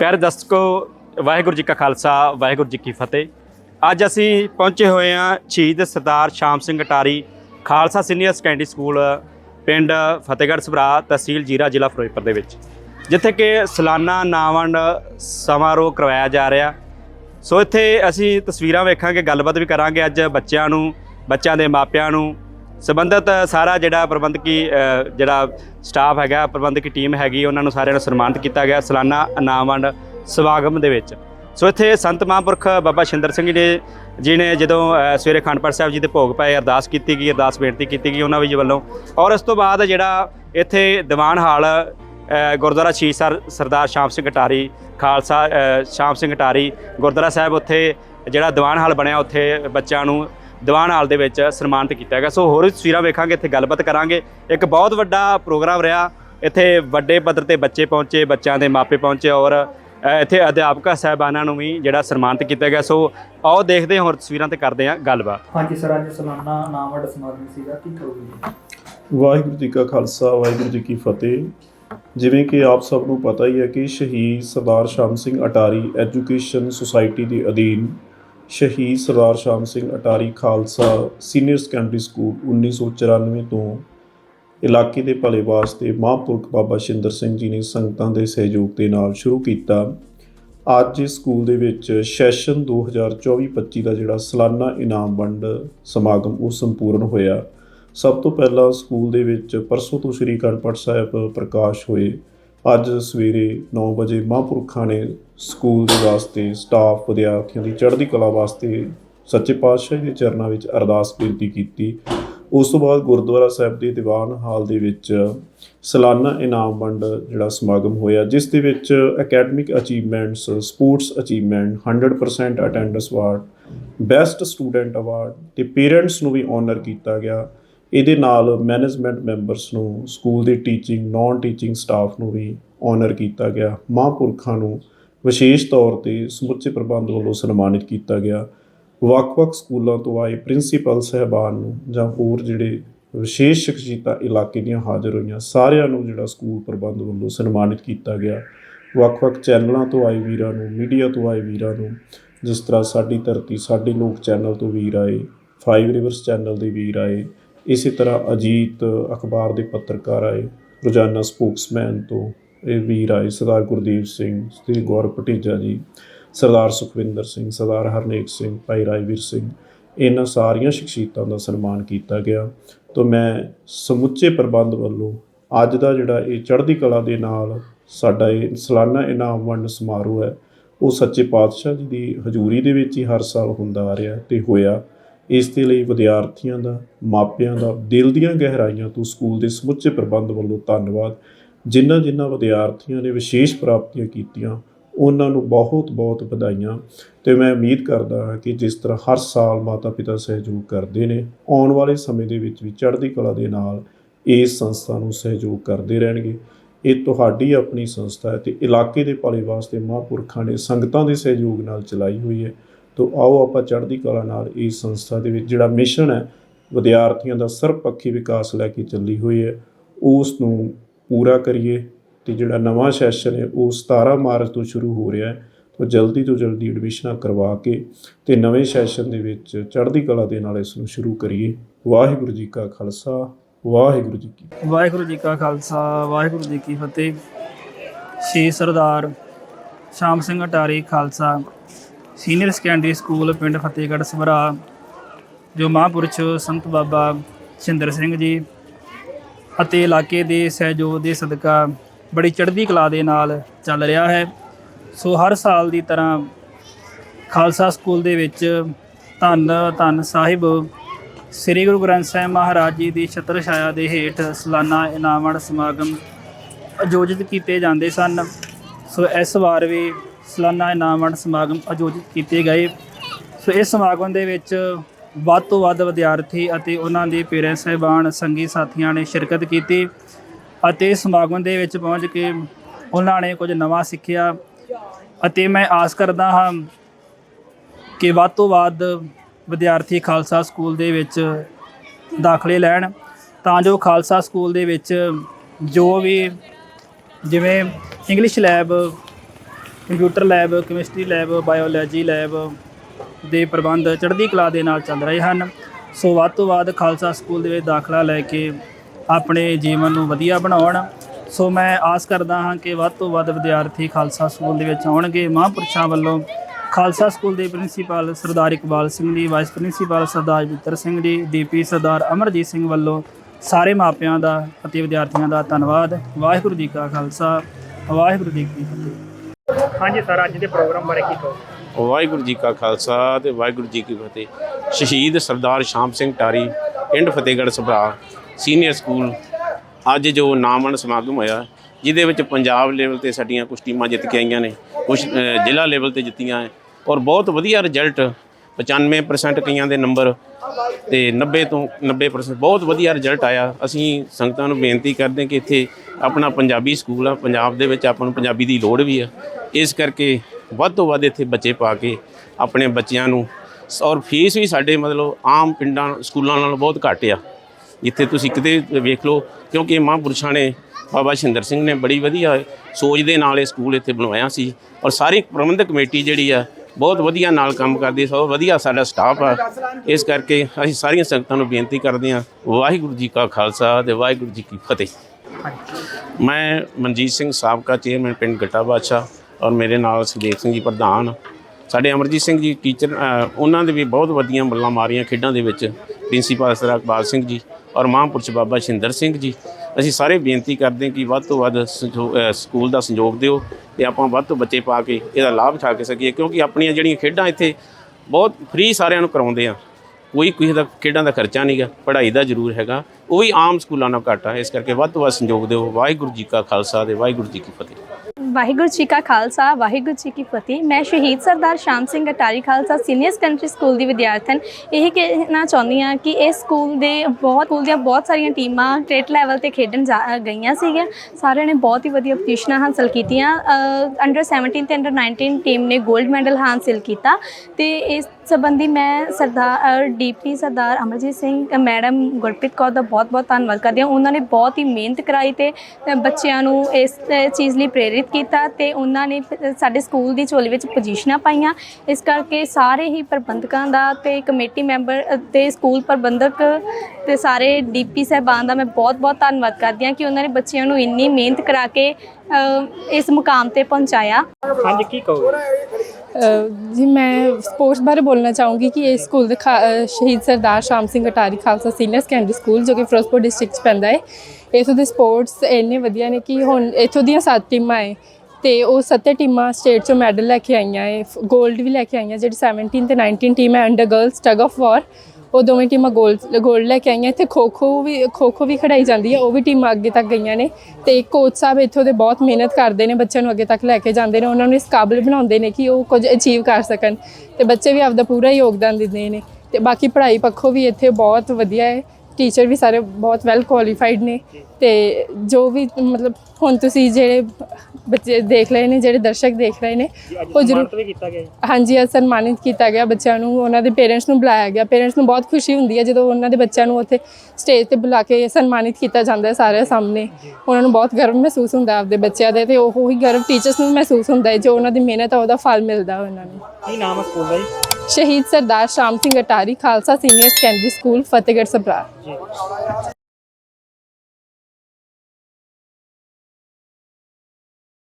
ਪਿਆਰੇ ਦਰਸ਼ਕੋ ਵਾਹਿਗੁਰੂ ਜੀ ਕਾ ਖਾਲਸਾ, ਵਾਹਿਗੁਰੂ ਜੀ ਕੀ ਫਤਿਹ। ਅੱਜ ਅਸੀਂ ਪਹੁੰਚੇ ਹੋਏ ਹਾਂ Shaheed Sardar Sham Singh Atari Khalsa senior secondary school, ਪਿੰਡ ਫਤਿਹਗੜ੍ਹ ਸਭਰਾ ਤਹਿਸੀਲ ਜੀਰਾ, ਜ਼ਿਲ੍ਹਾ ਫਿਰੋਜ਼ਪੁਰ ਦੇ ਵਿੱਚ। ਜਿੱਥੇ ਕਿ ਸਾਲਾਨਾ ਨਾਵੰਡ ਸਮਾਰੋਹ ਕਰਵਾਇਆ ਜਾ ਰਿਹਾ। ਸੋ ਇੱਥੇ ਅਸੀਂ ਤਸਵੀਰਾਂ ਵੇਖਾਂਗੇ, ਗੱਲਬਾਤ ਵੀ ਕਰਾਂਗੇ ਅੱਜ ਬੱਚਿਆਂ ਨੂੰ, ਬੱਚਿਆਂ ਦੇ ਮਾਪਿਆਂ ਨੂੰ। ਸੰਬੰਧਿਤ ਸਾਰਾ ਜਿਹੜਾ ਪ੍ਰਬੰਧਕੀ ਜਿਹੜਾ ਸਟਾਫ ਹੈਗਾ, ਪ੍ਰਬੰਧਕੀ ਟੀਮ ਹੈਗੀ, ਉਹਨਾਂ ਨੂੰ ਸਾਰਿਆਂ ਨੂੰ ਸਨਮਾਨਿਤ ਕੀਤਾ ਗਿਆ ਸਾਲਾਨਾ ਇਨਾਮ ਵੰਡ ਸਮਾਗਮ ਦੇ ਵਿੱਚ। ਸੋ ਇੱਥੇ ਸੰਤ ਮਹਾਂਪੁਰਖ ਬਾਬਾ ਸ਼ਿੰਦਰ ਸਿੰਘ ਜੀ ਨੇ ਜੀ ਨੇ ਜਦੋਂ ਸਵੇਰੇ ਖੰਡ ਪਾਠ ਸਾਹਿਬ ਜੀ ਦੇ ਭੋਗ ਪਾਏ, ਅਰਦਾਸ ਕੀਤੀ ਗਈ, ਅਰਦਾਸ ਬੇਨਤੀ ਕੀਤੀ ਗਈ ਉਹਨਾਂ ਵੀ ਜੀ ਵੱਲੋਂ। ਔਰ ਉਸ ਤੋਂ ਬਾਅਦ ਜਿਹੜਾ ਇੱਥੇ ਦੀਵਾਨ ਹਾਲ ਗੁਰਦੁਆਰਾ ਸ਼ਹੀਦ ਸਰਦਾਰ ਸ਼ਾਮ ਸਿੰਘ ਅਟਾਰੀ, ਖਾਲਸਾ ਸ਼ਾਮ ਸਿੰਘ ਅਟਾਰੀ ਗੁਰਦੁਆਰਾ ਸਾਹਿਬ ਉੱਥੇ ਜਿਹੜਾ ਦੀਵਾਨ ਹਾਲ ਬਣਿਆ, ਉੱਥੇ ਬੱਚਿਆਂ ਨੂੰ ਦੀਵਾਨ ਹਾਲ ਦੇ ਵਿੱਚ ਸਨਮਾਨਿਤ ਕੀਤਾ ਗਿਆ ਸੋ ਹੋਰ ਵੀ ਤਸਵੀਰਾਂ ਵੇਖਾਂਗੇ ਇੱਥੇ ਗੱਲਬਾਤ ਕਰਾਂਗੇ। ਇੱਕ ਬਹੁਤ ਵੱਡਾ ਪ੍ਰੋਗਰਾਮ ਰਿਹਾ। ਇੱਥੇ ਵੱਡੇ ਪੱਧਰ ਤੇ ਬੱਚੇ ਪਹੁੰਚੇ ਬੱਚਿਆਂ ਦੇ ਮਾਪੇ ਪਹੁੰਚੇ ਔਰ ਇੱਥੇ ਅਧਿਆਪਕਾਂ ਸਾਹਿਬਾਨਾਂ ਨੂੰ ਵੀ ਜਿਹੜਾ ਸਨਮਾਨਿਤ ਕੀਤਾ ਗਿਆ। ਸੋ ਆਓ ਦੇਖਦੇ ਹਾਂ ਹੋਰ ਤਸਵੀਰਾਂ ਤੇ ਕਰਦੇ ਹਾਂ ਗੱਲਬਾਤ। ਹਾਂਜੀ ਸਰ ਅੱਜ ਸਾਲਾਨਾ ਨਾਮਵੜ ਸਮਾਗਮ ਸੀਗਾ। ਕੀ ਕਰੋਗੇ ਵਾਹਿਗੁਰੂ ਜੀ ਕਾ ਖਾਲਸਾ ਵਾਹਿਗੁਰੂ ਜੀ ਕੀ ਫਤਿਹ। ਜਿਵੇਂ ਕਿ ਆਪ ਸਭ ਨੂੰ ਪਤਾ ਹੀ ਹੈ ਕਿ ਸ਼ਹੀਦ ਸਰਦਾਰ ਸ਼ਾਮ ਸਿੰਘ ਅਟਾਰੀ ਐਜੂਕੇਸ਼ਨ ਸੁਸਾਇਟੀ ਦੇ ਅਧੀਨ Shaheed Sardar Sham Singh Atari Khalsa senior secondary school 1994 ਤੋਂ ਇਲਾਕੇ ਦੇ ਭਲੇ ਵਾਸਤੇ ਮਹਾਂਪੁਰਖ ਬਾਬਾ ਸ਼ਿੰਦਰ ਸਿੰਘ ਜੀ ਨੇ ਸੰਗਤਾਂ ਦੇ ਸਹਿਯੋਗ ਦੇ ਨਾਲ ਸ਼ੁਰੂ ਕੀਤਾ। ਅੱਜ ਇਸ ਸਕੂਲ ਦੇ ਵਿੱਚ ਸੈਸ਼ਨ 2024-25 ਦਾ ਜਿਹੜਾ ਸਾਲਾਨਾ ਇਨਾਮ ਵੰਡ ਸਮਾਗਮ ਉਹ ਸੰਪੂਰਨ ਹੋਇਆ। ਸਭ ਤੋਂ ਪਹਿਲਾਂ ਸਕੂਲ ਦੇ ਵਿੱਚ ਪਰਸੋਂ ਤੋਂ ਸ੍ਰੀ ਅਖੰਡ ਪਾਠ ਸਾਹਿਬ ਪ੍ਰਕਾਸ਼ ਹੋਏ। ਅੱਜ ਸਵੇਰੇ 9 ਵਜੇ ਮਹਾਂਪੁਰਖਾਂ ਨੇ ਸਕੂਲ ਦੇ ਵਾਸਤੇ ਸਟਾਫ ਵਿਦਿਆਰਥੀਆਂ ਦੀ ਚੜ੍ਹਦੀ ਕਲਾ ਵਾਸਤੇ ਸੱਚੇ ਪਾਤਸ਼ਾਹ ਦੇ ਚਰਨਾਂ ਵਿੱਚ ਅਰਦਾਸ ਬੇਨਤੀ ਕੀਤੀ। ਉਸ ਤੋਂ ਬਾਅਦ ਗੁਰਦੁਆਰਾ ਸਾਹਿਬ ਦੇ ਦੀਵਾਨ ਹਾਲ ਦੇ ਵਿੱਚ ਸਾਲਾਨਾ ਇਨਾਮ ਵੰਡ ਜਿਹੜਾ ਸਮਾਗਮ ਹੋਇਆ, ਜਿਸ ਦੇ ਵਿੱਚ academic achievements sports achievement 100% attendance award best student award ਤੇ ਪੇਰੈਂਟਸ ਨੂੰ ਵੀ ਆਨਰ ਕੀਤਾ ਗਿਆ। ਇਹਦੇ ਨਾਲ ਮੈਨੇਜਮੈਂਟ ਮੈਂਬਰਸ ਨੂੰ ਸਕੂਲ ਦੇ ਟੀਚਿੰਗ ਨਾਨ ਟੀਚਿੰਗ ਸਟਾਫ ਨੂੰ ਵੀ ਆਨਰ ਕੀਤਾ ਗਿਆ। ਮਹਾਂਪੁਰਖਾਂ ਨੂੰ ਵਿਸ਼ੇਸ਼ ਤੌਰ ਤੇ ਸਮੁੱਚੇ ਪ੍ਰਬੰਧ ਵੱਲੋਂ ਸਨਮਾਨਿਤ ਕੀਤਾ ਗਿਆ। ਵੱਖ-ਵੱਖ ਸਕੂਲਾਂ ਤੋਂ ਆਏ ਪ੍ਰਿੰਸੀਪਲ ਸਹਿਬਾਨ ਨੂੰ ਜਾਂ ਹੋਰ ਜਿਹੜੇ ਵਿਸ਼ੇਸ਼ ਸ਼ਖਸੀਅਤਾਂ ਇਲਾਕੇ ਦੀਆਂ ਹਾਜ਼ਰ ਹੋਈਆਂ, ਸਾਰਿਆਂ ਨੂੰ ਜਿਹੜਾ ਸਕੂਲ ਪ੍ਰਬੰਧ ਵੱਲੋਂ ਸਨਮਾਨਿਤ ਕੀਤਾ ਗਿਆ। ਵੱਖ-ਵੱਖ ਚੈਨਲਾਂ ਤੋਂ ਆਏ ਵੀਰਾਂ ਨੂੰ, ਮੀਡੀਆ ਤੋਂ ਆਏ ਵੀਰਾਂ ਨੂੰ, ਜਿਸ ਤਰ੍ਹਾਂ ਸਾਡੀ ਧਰਤੀ, ਸਾਡੇ ਲੋਕ ਚੈਨਲ ਤੋਂ ਵੀਰ ਆਏ ਫਾਈਵ ਰਿਵਰਸ ਚੈਨਲ ਦੇ ਵੀਰ ਆਏ, ਇਸੇ ਤਰ੍ਹਾਂ ਅਜੀਤ ਅਖਬਾਰ ਦੇ ਪੱਤਰਕਾਰ ਆਏ, ਰੋਜ਼ਾਨਾ ਸਪੋਕਸਮੈਨ ਤੋਂ ਇਹ ਵੀਰ ਆਏ, ਸਰਦਾਰ ਗੁਰਦੀਪ ਸਿੰਘ, ਸ੍ਰੀ ਗੌਰ ਭਟੀਜਾ ਜੀ, ਸਰਦਾਰ ਸੁਖਵਿੰਦਰ ਸਿੰਘ, ਸਰਦਾਰ ਹਰਨੇਕ ਸਿੰਘ, ਭਾਈ ਰਾਜਵੀਰ ਸਿੰਘ, ਇਹਨਾਂ ਸਾਰੀਆਂ ਸ਼ਖਸੀਅਤਾਂ ਦਾ ਸਨਮਾਨ ਕੀਤਾ ਗਿਆ। ਤੋਂ ਮੈਂ ਸਮੁੱਚੇ ਪ੍ਰਬੰਧ ਵੱਲੋਂ ਅੱਜ ਦਾ ਜਿਹੜਾ ਇਹ ਚੜ੍ਹਦੀ ਕਲਾ ਦੇ ਨਾਲ ਸਾਡਾ ਇਹ ਸਾਲਾਨਾ ਇਨਾਮ ਵੰਡ ਸਮਾਰੋਹ ਹੈ, ਉਹ ਸੱਚੇ ਪਾਤਸ਼ਾਹ ਜੀ ਦੀ ਹਜ਼ੂਰੀ ਦੇ ਵਿੱਚ ਹੀ ਹਰ ਸਾਲ ਹੁੰਦਾ ਆ ਰਿਹਾ ਤੇ ਹੋਇਆ। ਇਸ ਦੇ ਲਈ ਵਿਦਿਆਰਥੀਆਂ ਦਾ, ਮਾਪਿਆਂ ਦਾ ਦਿਲ ਦੀਆਂ ਗਹਿਰਾਈਆਂ ਤੋਂ ਸਕੂਲ ਦੇ ਸਮੁੱਚੇ ਪ੍ਰਬੰਧ ਵੱਲੋਂ ਧੰਨਵਾਦ। ਜਿਨ੍ਹਾਂ ਜਿਨ੍ਹਾਂ ਵਿਦਿਆਰਥੀਆਂ ਨੇ ਵਿਸ਼ੇਸ਼ ਪ੍ਰਾਪਤੀਆਂ ਕੀਤੀਆਂ, ਉਹਨਾਂ ਨੂੰ ਬਹੁਤ ਬਹੁਤ ਵਧਾਈਆਂ। ਤੇ ਮੈਂ ਉਮੀਦ ਕਰਦਾ ਹਾਂ ਕਿ ਜਿਸ ਤਰ੍ਹਾਂ ਹਰ ਸਾਲ ਮਾਤਾ ਪਿਤਾ ਸਹਿਯੋਗ ਕਰਦੇ ਨੇ, ਆਉਣ ਵਾਲੇ ਸਮੇਂ ਦੇ ਵਿੱਚ ਵੀ ਚੜ੍ਹਦੀ ਕਲਾ ਦੇ ਨਾਲ ਇਸ ਸੰਸਥਾ ਨੂੰ ਸਹਿਯੋਗ ਕਰਦੇ ਰਹਿਣਗੇ। ਇਹ ਤੁਹਾਡੀ ਆਪਣੀ ਸੰਸਥਾ ਹੈ ਤੇ ਇਲਾਕੇ ਦੇ ਭਲੇ ਵਾਸਤੇ ਮਹਾਂਪੁਰਖਾਂ ਨੇ ਸੰਗਤਾਂ ਦੇ ਸਹਿਯੋਗ ਨਾਲ ਚਲਾਈ ਹੋਈ ਹੈ। ਤੋ ਆਓ ਆਪਾਂ ਚੜ੍ਹਦੀ ਕਲਾ ਨਾਲ ਇਸ ਸੰਸਥਾ ਦੇ ਵਿੱਚ ਜਿਹੜਾ ਮਿਸ਼ਨ ਹੈ, ਵਿਦਿਆਰਥੀਆਂ ਦਾ ਸਰਬਪੱਖੀ ਵਿਕਾਸ ਲੈ ਕੇ ਚੱਲੀ ਹੋਈ ਹੈ, ਉਸ ਨੂੰ ਪੂਰਾ ਕਰੀਏ ਤੇ ਜਿਹੜਾ ਨਵਾਂ ਸੈਸ਼ਨ ਹੈ, ਉਹ 17 ਮਾਰਚ ਤੋਂ ਸ਼ੁਰੂ ਹੋ ਰਿਹਾ ਹੈ ਤਾਂ ਜਲਦੀ ਤੋਂ ਜਲਦੀ ਐਡਮਿਸ਼ਨਾਂ ਕਰਵਾ ਕੇ ਤੇ ਨਵੇਂ ਸੈਸ਼ਨ ਦੇ ਵਿੱਚ ਚੜ੍ਹਦੀ ਕਲਾ ਦੇ ਨਾਲ ਇਸ ਨੂੰ ਸ਼ੁਰੂ ਕਰੀਏ। ਵਾਹਿਗੁਰੂ ਜੀ ਕਾ ਖਾਲਸਾ, ਵਾਹਿਗੁਰੂ ਜੀ ਕੀ ਵਾਹਿਗੁਰੂ ਜੀ ਕਾ ਖਾਲਸਾ, ਵਾਹਿਗੁਰੂ ਜੀ ਕੀ ਫਤਿਹ। Shri Sardar Sham Singh Atari Khalsa senior secondary school ਪਿੰਡ ਫਤਿਹਗੜ੍ਹ ਸਭਰਾ, ਜੋ ਮਹਾਂਪੁਰਸ਼ ਸੰਤ ਬਾਬਾ ਸ਼ਿੰਦਰ ਸਿੰਘ ਜੀ ਅਤੇ ਇਲਾਕੇ ਦੇ ਸਹਿਯੋਗ ਦੇ ਸਦਕਾ ਬੜੀ ਚੜ੍ਹਦੀ ਕਲਾ ਦੇ ਨਾਲ ਚੱਲ ਰਿਹਾ ਹੈ। ਸੋ ਹਰ ਸਾਲ ਦੀ ਤਰ੍ਹਾਂ ਖਾਲਸਾ ਸਕੂਲ ਦੇ ਵਿੱਚ ਧੰਨ ਧੰਨ ਸਾਹਿਬ, ਸ੍ਰੀ ਗੁਰੂ ਗ੍ਰੰਥ ਸਾਹਿਬ ਮਹਾਰਾਜ ਜੀ ਦੀ ਛਤਰ ਛਾਇਆ ਦੇ ਹੇਠ ਸਾਲਾਨਾ ਇਨਾਮਵੰਡ ਸਮਾਗਮ ਆਯੋਜਿਤ ਕੀਤੇ ਜਾਂਦੇ ਸਨ। ਸੋ ਇਸ ਵਾਰ ਵੀ ਸਾਲਾਨਾ ਇਨਾਮਵੰਡ ਸਮਾਗਮ ਆਯੋਜਿਤ ਕੀਤੇ ਗਏ। ਸੋ ਇਸ ਸਮਾਗਮ ਦੇ ਵਿੱਚ ਵੱਧ ਤੋਂ ਵੱਧ ਵਿਦਿਆਰਥੀ ਅਤੇ ਉਹਨਾਂ ਦੇ ਪੇਰੈਂਟਸ, ਸਹਿਬਾਨ, ਸੰਗੀ ਸਾਥੀਆਂ ਨੇ ਸ਼ਿਰਕਤ ਕੀਤੀ ਅਤੇ ਸਮਾਗਮ ਦੇ ਵਿੱਚ ਪਹੁੰਚ ਕੇ ਉਹਨਾਂ ਨੇ ਕੁਝ ਨਵਾਂ ਸਿੱਖਿਆ ਅਤੇ ਮੈਂ ਆਸ ਕਰਦਾ ਹਾਂ ਕਿ ਵੱਧ ਤੋਂ ਵੱਧ ਵਿਦਿਆਰਥੀ ਖਾਲਸਾ ਸਕੂਲ ਦੇ ਵਿੱਚ ਦਾਖਲੇ ਲੈਣ। ਤਾਂ ਜੋ ਖਾਲਸਾ ਸਕੂਲ ਦੇ ਵਿੱਚ ਜੋ ਵੀ ਜਿਵੇਂ English lab computer lab chemistry lab biology lab ਦੇ ਪ੍ਰਬੰਧ ਚੜ੍ਹਦੀ ਕਲਾ ਦੇ ਨਾਲ ਚੱਲ ਰਹੇ ਹਨ। ਸੋ ਵੱਧ ਤੋਂ ਵੱਧ ਖਾਲਸਾ ਸਕੂਲ ਦੇ ਵਿੱਚ ਦਾਖਲਾ ਲੈ ਕੇ ਆਪਣੇ ਜੀਵਨ ਨੂੰ ਵਧੀਆ ਬਣਾਉਣ। ਸੋ ਮੈਂ ਆਸ ਕਰਦਾ ਹਾਂ ਕਿ ਵੱਧ ਤੋਂ ਵੱਧ ਵਿਦਿਆਰਥੀ ਖਾਲਸਾ ਸਕੂਲ ਦੇ ਵਿੱਚ ਆਉਣਗੇ। ਮਹਾਂਪੁਰਸ਼ਾਂ ਵੱਲੋਂ ਖਾਲਸਾ ਸਕੂਲ ਦੇ principal Sardar Iqbal Singh ji vice principal Sardar Jittar Singh ji DP Sardar Amarjit Singh ਵੱਲੋਂ ਸਾਰੇ ਮਾਪਿਆਂ ਦਾ ਅਤੇ ਵਿਦਿਆਰਥੀਆਂ ਦਾ ਧੰਨਵਾਦ। ਵਾਹਿਗੁਰੂ ਜੀ ਕਾ ਖਾਲਸਾ, ਵਾਹਿਗੁਰੂ ਜੀ ਕੀ ਫਤਿਹ। ਹਾਂਜੀ, ਸਰ, ਅੱਜ ਦੇ ਪ੍ਰੋਗਰਾਮ ਬਾਰੇ ਕੀ ਕਹੋ ਵਾਹਿਗੁਰੂ ਜੀ ਕਾ ਖਾਲਸਾ ਤੇ ਵਾਹਿਗੁਰੂ ਜੀ ਕੀ ਫਤਿਹ। ਸ਼ਹੀਦ ਸਰਦਾਰ ਸ਼ਾਮ ਸਿੰਘ ਟਾਰੀ, ਪਿੰਡ ਫਤਿਹਗੜ੍ਹ ਸਭਰਾ ਸੀਨੀਅਰ ਸਕੂਲ। ਅੱਜ ਜੋ ਨਾਮਣ ਸਮਾਗਮ ਹੋਇਆ, ਜਿਹਦੇ ਵਿੱਚ ਪੰਜਾਬ ਲੈਵਲ ਤੇ ਸਾਡੀਆਂ ਕੁਝ ਟੀਮਾਂ ਜਿੱਤ ਕੇ ਆਈਆਂ ਨੇ ਕੁਝ ਜ਼ਿਲ੍ਹਾ ਲੈਵਲ ਤੇ ਜਿੱਤੀਆਂ ਹੈ ਔਰ ਬਹੁਤ ਵਧੀਆ ਰਿਜ਼ਲਟ 95% ਕਈਆਂ ਦੇ ਨੰਬਰ ਤੇ 90 ਤੋਂ 90% ਬਹੁਤ ਵਧੀਆ ਰਿਜ਼ਲਟ ਆਇਆ। ਅਸੀਂ ਸੰਗਤਾਂ ਨੂੰ ਬੇਨਤੀ ਕਰਦੇ ਹਾਂ ਕਿ ਇੱਥੇ ਆਪਣਾ ਪੰਜਾਬੀ ਸਕੂਲ ਆ, ਪੰਜਾਬ ਦੇ ਵਿੱਚ ਆਪਾਂ ਨੂੰ ਪੰਜਾਬੀ ਦੀ ਲੋੜ ਵੀ ਆ। ਇਸ ਕਰਕੇ ਵੱਧ ਤੋਂ ਵੱਧ ਇੱਥੇ ਬੱਚੇ ਪਾ ਕੇ ਆਪਣੇ ਬੱਚਿਆਂ ਨੂੰ ਔਰ ਫੀਸ ਵੀ ਸਾਡੇ ਮਤਲਬ ਆਮ ਪਿੰਡਾਂ ਸਕੂਲਾਂ ਨਾਲੋਂ ਬਹੁਤ ਘੱਟ ਆ। ਜਿੱਥੇ ਤੁਸੀਂ ਕਿਤੇ ਵੇਖ ਲਓ ਕਿਉਂਕਿ ਮਹਾਂਪੁਰਸ਼ਾਂ ਨੇ ਬਾਬਾ ਸ਼ਿੰਦਰ ਸਿੰਘ ਨੇ ਬੜੀ ਵਧੀਆ ਸੋਚ ਦੇ ਨਾਲ ਇਹ ਸਕੂਲ ਇੱਥੇ ਬਣਵਾਇਆ ਸੀ। ਔਰ ਸਾਰੀ ਪ੍ਰਬੰਧਕ ਕਮੇਟੀ ਜਿਹੜੀ ਆ ਬਹੁਤ ਵਧੀਆ ਨਾਲ ਕੰਮ ਕਰਦੀ ਸਭ ਵਧੀਆ ਸਾਡਾ ਸਟਾਫ ਆ। ਇਸ ਕਰਕੇ ਅਸੀਂ ਸਾਰੀਆਂ ਸੰਗਤਾਂ ਨੂੰ ਬੇਨਤੀ ਕਰਦੇ ਹਾਂ ਵਾਹਿਗੁਰੂ ਜੀ ਕਾ ਖਾਲਸਾ ਤੇ ਵਾਹਿਗੁਰੂ ਜੀ ਕੀ ਫਤਿਹ। ਮੈਂ ਮਨਜੀਤ ਸਿੰਘ ਸਾਬਕਾ ਚੇਅਰਮੈਨ ਪਿੰਡ ਗੱਟਾ ਬਾਦਸ਼ਾਹ ਔਰ ਮੇਰੇ ਨਾਲ ਸੁਖਦੇਵ ਸਿੰਘ ਜੀ ਪ੍ਰਧਾਨ, ਸਾਡੇ ਅਮਰਜੀਤ ਸਿੰਘ ਜੀ ਟੀਚਰ ਉਹਨਾਂ ਦੇ ਵੀ ਬਹੁਤ ਵਧੀਆ ਮੱਲਾਂ ਮਾਰੀਆਂ ਖੇਡਾਂ ਦੇ ਵਿੱਚ, ਪ੍ਰਿੰਸੀਪਲ ਸਰ ਅਕਬਾਲ ਸਿੰਘ ਜੀ ਔਰ ਮਹਾਂਪੁਰਸ਼ ਬਾਬਾ ਸ਼ਿੰਦਰ ਸਿੰਘ ਜੀ। ਅਸੀਂ ਸਾਰੇ ਬੇਨਤੀ ਕਰਦੇ ਹਾਂ ਕਿ ਵੱਧ ਤੋਂ ਵੱਧ ਸਕੂਲ ਦਾ ਸੰਯੋਗ ਦਿਓ ਤੇ ਆਪਾਂ ਵੱਧ ਤੋਂ ਬੱਚੇ ਪਾ ਕੇ ਇਹਦਾ ਲਾਭ ਉਠਾ ਕੇ ਸਕੀਏ, ਕਿਉਂਕਿ ਆਪਣੀਆਂ ਜਿਹੜੀਆਂ ਖੇਡਾਂ ਇੱਥੇ ਬਹੁਤ ਫ੍ਰੀ ਸਾਰਿਆਂ ਨੂੰ ਕਰਾਉਂਦੇ ਆ। ਕੋਈ ਕਿਸੇ ਦਾ ਖੇਡਾਂ ਦਾ ਖਰਚਾ ਨਹੀਂਗਾ ਪੜ੍ਹਾਈ ਦਾ ਜ਼ਰੂਰ ਹੈਗਾ, ਉਹ ਵੀ ਆਮ ਸਕੂਲਾਂ ਨਾਲੋਂ ਘੱਟ ਆ। ਇਸ ਕਰਕੇ ਵੱਧ ਤੋਂ ਵੱਧ ਸੰਯੋਗ ਦਿਓ। ਵਾਹਿਗੁਰੂ ਜੀ ਕਾ ਖਾਲਸਾ ਤੇ ਵਾਹਿਗੁਰੂ ਜੀ ਕੀ ਫਤਿਹ। ਵਾਹਿਗੁਰੂ ਜੀ ਕਾ ਖਾਲਸਾ, ਵਾਹਿਗੁਰੂ ਜੀ ਕੀ ਫਤਿਹ। ਮੈਂ Shaheed Sardar Sham Singh Atari Khalsa senior secondary school ਦੀ ਵਿਦਿਆਰਥਣ। ਇਹ ਕਹਿਣਾ ਚਾਹੁੰਦੀ ਹਾਂ ਕਿ ਇਸ ਸਕੂਲ ਦੇ ਬਹੁਤ, ਸਕੂਲ ਦੀਆਂ ਬਹੁਤ ਸਾਰੀਆਂ ਟੀਮਾਂ ਸਟੇਟ ਲੈਵਲ ਤੇ ਖੇਡਣ ਜਾ- ਗਈਆਂ ਸੀਗੀਆਂ। ਸਾਰਿਆਂ ਨੇ ਬਹੁਤ ਹੀ ਵਧੀਆ ਪੋਜੀਸ਼ਨਾਂ ਹਾਸਲ ਕੀਤੀਆਂ। ਅੰਡਰ 17 ਤੇ ਅੰਡਰ 19 ਟੀਮ ਨੇ 골ਡ ਮੈਡਲ ਹਾਸਲ ਕੀਤਾ। ਤੇ ਇਸ ਸੰਬੰਧੀ ਮੈਂ ਸਰਦਾਰ ਡੀਪੀ ਸਰਦਾਰ ਅਮਰਜੀਤ ਸਿੰਘ ਮੈਡਮ ਗੁਰਪ੍ਰੀਤ ਕੌਰ ਦਾ ਬਹੁਤ ਬਹੁਤ ਧੰਨਵਾਦ ਕਰਦੀ ਹਾਂ। ਉਹਨਾਂ ਨੇ ਬਹੁਤ ਹੀ ਮਿਹਨਤ ਕਰਾਈ ਤੇ ਬੱਚਿਆਂ ਨੂੰ ਇਸ ਚੀਜ਼ ਲਈ ਪ੍ਰੇਰਿਤ ਕੀਤਾ ਤੇ ਉਹਨਾਂ ਨੇ ਸਾਡੇ ਸਕੂਲ ਦੀ ਝੋਲੀ ਵਿੱਚ ਪੋਜੀਸ਼ਨਾਂ ਪਾਈਆਂ। ਇਸ ਕਰਕੇ ਸਾਰੇ ਹੀ ਪ੍ਰਬੰਧਕਾਂ ਦਾ ਤੇ ਕਮੇਟੀ ਮੈਂਬਰ ਅ, ਤੇ ਸਕੂਲ ਪ੍ਰਬੰਧਕ ਤੇ ਸਾਰੇ ਡੀਪੀ ਸਾਹਿਬਾਨ ਦਾ ਮੈਂ ਬਹੁਤ ਬਹੁਤ ਧੰਨਵਾਦ ਕਰਦੀ ਹਾਂ ਕਿ ਉਹਨਾਂ ਨੇ ਬੱਚਿਆਂ ਨੂੰ ਇੰਨੀ ਮਿਹਨਤ ਕਰਾ ਕੇ ਇਸ ਮੁਕਾਮ ਤੇ ਪਹੁੰਚਾਇਆ। ਹਾਂਜੀ ਕੀ ਕਹੋ ਜੀ, ਮੈਂ ਸਪੋਰਟਸ ਬਾਰੇ ਬੋਲਣਾ ਚਾਹੂੰਗੀ ਕਿ ਇਹ ਸਕੂਲ ਦੇ ਖਾ- Shaheed Sardar Sham Singh Atari Khalsa senior secondary school ਜੋ ਕਿ ਫਿਰੋਜ਼ਪੁਰ ਡਿਸਟ੍ਰਿਕਟ 'ਚ ਪੈਂਦਾ ਹੈ। ਇਥੋਂ ਦੇ ਸਪੋਰਟਸ ਇੰਨੇ ਵਧੀਆ ਨੇ ਕਿ ਹੁਣ ਇਥੋਂ ਦੀਆਂ ਸੱਤ ਟੀਮਾਂ ਹੈ ਤੇ ਉਹ ਸੱਤੇ ਟੀਮਾਂ ਸਟੇਟ 'ਚੋਂ ਮੈਡਲ ਲੈ ਕੇ ਆਈਆਂ ਹੈ। 골ਡ ਵੀ ਲੈ ਕੇ ਆਈਆਂ, ਜਿਹੜੀ 17 ਤੇ 19 ਟੀਮ ਹੈ under girls tug of war ਉਹ ਦੋਵੇਂ ਟੀਮਾਂ 골ਡ ਗੋਲਡ ਲੈ ਕੇ ਆਈਆਂ। ਇੱਥੇ ਖੋ ਖੋ ਵੀ, ਖੋ ਖੋ ਵੀ ਖੜਾਈ ਜਾਂਦੀ ਹੈ ਉਹ ਵੀ ਟੀਮਾਂ ਅੱਗੇ ਤੱਕ ਗਈਆਂ ਨੇ। ਤੇ ਕੋਚ ਸਾਹਿਬ ਇੱਥੋਂ ਦੇ ਬਹੁਤ ਮਿਹਨਤ ਕਰਦੇ ਨੇ, ਬੱਚਿਆਂ ਨੂੰ ਅੱਗੇ ਤੱਕ ਲੈ ਕੇ ਜਾਂਦੇ ਨੇ। ਉਹਨਾਂ ਨੂੰ ਇਸ ਕਾਬਿਲ ਬਣਾਉਂਦੇ ਨੇ ਕਿ ਉਹ ਕੁਝ ਅਚੀਵ ਕਰ ਸਕਣ। ਤੇ ਬੱਚੇ ਵੀ ਆਪਦਾ ਪੂਰਾ ਯੋਗਦਾਨ ਦਿੰਦੇ ਨੇ। ਤੇ ਬਾਕੀ ਪੜ੍ਹਾਈ ਪੱਖੋਂ ਵੀ ਇੱਥੇ ਬਹੁਤ ਵਧੀਆ ਹੈ। ਟੀਚਰ ਵੀ ਸਾਰੇ ਬਹੁਤ ਵੈਲ ਕੁਆਲੀਫਾਈਡ ਨੇ। ਤੇ ਜੋ ਵੀ ਮਤਲਬ ਹੁਣ ਤੁਸੀਂ ਜਿਹੜੇ ਬੱਚੇ ਦੇਖ ਰਹੇ ਨੇ ਜਿਹੜੇ ਦਰਸ਼ਕ ਦੇਖ ਰਹੇ ਨੇ ਉਹ ਜ਼ਰੂਰ ਵੀ ਕੀਤਾ ਗਿਆ ਹਾਂਜੀ ਅੱਜ ਸਨਮਾਨਿਤ ਕੀਤਾ ਗਿਆ ਬੱਚਿਆਂ ਨੂੰ ਉਹਨਾਂ ਦੇ ਪੇਰੈਂਟਸ ਨੂੰ ਬੁਲਾਇਆ ਗਿਆ। ਪੇਰੈਂਟਸ ਨੂੰ ਬਹੁਤ ਖੁਸ਼ੀ ਹੁੰਦੀ ਹੈ ਜਦੋਂ ਉਹਨਾਂ ਦੇ ਬੱਚਿਆਂ ਨੂੰ ਉੱਥੇ ਸਟੇਜ ਤੇ ਬੁਲਾ ਕੇ ਸਨਮਾਨਿਤ ਕੀਤਾ ਜਾਂਦਾ ਹੈ ਸਾਰਿਆਂ ਸਾਹਮਣੇ। ਉਹਨਾਂ ਨੂੰ ਬਹੁਤ ਗਰਵ ਮਹਿਸੂਸ ਹੁੰਦਾ ਆਪਦੇ ਬੱਚਿਆਂ ਦੇ ਤੇ ਉਹ ਹੀ ਗਰਵ ਟੀਚਰਸ ਨੂੰ ਮਹਿਸੂਸ ਹੁੰਦਾ ਹੈ ਜੋ ਉਹਨਾਂ ਦੀ ਮਿਹਨਤ ਹੈ ਉਹਦਾ ਫਲ ਮਿਲਦਾ ਉਹਨਾਂ ਨੂੰ। ਕੀ ਨਾਮ ਹੈ ਸਕੂਲ ਦਾ ਜੀ? Shaheed Sardar Sham Singh Atari Khalsa senior secondary school Fatehgarh Sabhra